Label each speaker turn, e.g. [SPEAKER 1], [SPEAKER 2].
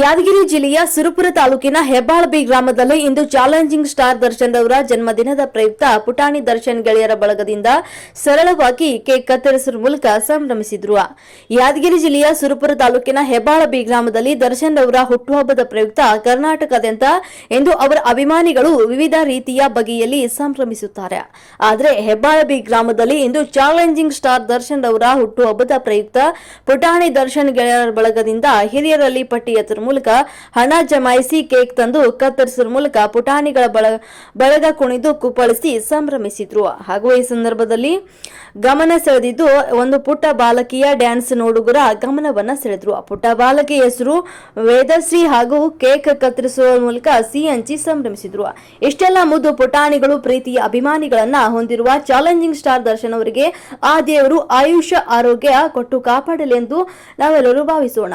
[SPEAKER 1] ಯಾದಗಿರಿ ಜಿಲ್ಲೆಯ ಸುರಪುರ ತಾಲೂಕಿನ ಹೆಬ್ಬಾಳಬಿ ಗ್ರಾಮದಲ್ಲಿ ಇಂದು ಚಾಲೆಂಜಿಂಗ್ ಸ್ಟಾರ್ ದರ್ಶನ್ ಅವರ ಜನ್ಮದಿನದ ಪ್ರಯುಕ್ತ ಪುಟಾಣಿ ದರ್ಶನ್ ಗೆಳೆಯರ ಬಳಗದಿಂದ ಸರಳವಾಗಿ ಕೇಕ್ ಕತ್ತರಿಸುವ ಮೂಲಕ ಸಂಭ್ರಮಿಸಿದ್ರು. ಯಾದಗಿರಿ ಜಿಲ್ಲೆಯ ಸುರಪುರ ತಾಲೂಕಿನ ಹೆಬ್ಬಾಳಬಿ ಗ್ರಾಮದಲ್ಲಿ ದರ್ಶನ್ ಅವರ ಹುಟ್ಟುಹಬ್ಬದ ಪ್ರಯುಕ್ತ ಕರ್ನಾಟಕದಂತ ಎಂದು ಅವರ ಅಭಿಮಾನಿಗಳು ವಿವಿಧ ರೀತಿಯ ಬಗೆಯಲ್ಲಿ ಸಂಭ್ರಮಿಸುತ್ತಾರೆ. ಆದರೆ ಹೆಬ್ಬಾಳಬಿ ಗ್ರಾಮದಲ್ಲಿ ಇಂದು ಚಾಲೆಂಜಿಂಗ್ ಸ್ಟಾರ್ ದರ್ಶನ್ ಅವರ ಹುಟ್ಟುಹಬ್ಬದ ಪ್ರಯುಕ್ತ ಪುಟಾಣಿ ದರ್ಶನ್ ಗೆಳೆಯರ ಬಳಗದಿಂದ ಹಿರಿಯರಲ್ಲಿ ಪಟ್ಟಿ ಎತ್ತುವ ಮೂಲಕ ಹಣ ಜಮಾಯಿಸಿ ಕೇಕ್ ತಂದು ಕತ್ತರಿಸುವ ಮೂಲಕ ಪುಟಾಣಿಗಳ ಬಳ ಬಳಗ ಕುಣಿದು ಕುಪ್ಪಳಿಸಿ ಸಂಭ್ರಮಿಸಿದ್ರು. ಹಾಗೂ ಈ ಸಂದರ್ಭದಲ್ಲಿ ಗಮನ ಸೆಳೆದಿದ್ದು ಒಂದು ಪುಟ್ಟ ಬಾಲಕಿಯ ಡ್ಯಾನ್ಸ್ ನೋಡುಗರ ಗಮನವನ್ನ ಸೆಳೆದ್ರು. ಪುಟ್ಟ ಬಾಲಕಿ ಹೆಸರು ವೇದಶ್ರೀ ಹಾಗೂ ಕೇಕ್ ಕತ್ತರಿಸುವ ಮೂಲಕ ಸಿಹಿ ಹಂಚಿ ಸಂಭ್ರಮಿಸಿದ್ರು. ಇಷ್ಟೆಲ್ಲ ಮುದ್ದು ಪುಟಾಣಿಗಳು ಪ್ರೀತಿಯ ಅಭಿಮಾನಿಗಳನ್ನ ಹೊಂದಿರುವ ಚಾಲೆಂಜಿಂಗ್ ಸ್ಟಾರ್ ದರ್ಶನ್ ಅವರಿಗೆ ಆ ದೇವರು ಆಯುಷ್ಯ, ಆರೋಗ್ಯ ಕೊಟ್ಟು ಕಾಪಾಡಲಿ ಎಂದು ನಾವೆಲ್ಲರೂ ಭಾವಿಸೋಣ.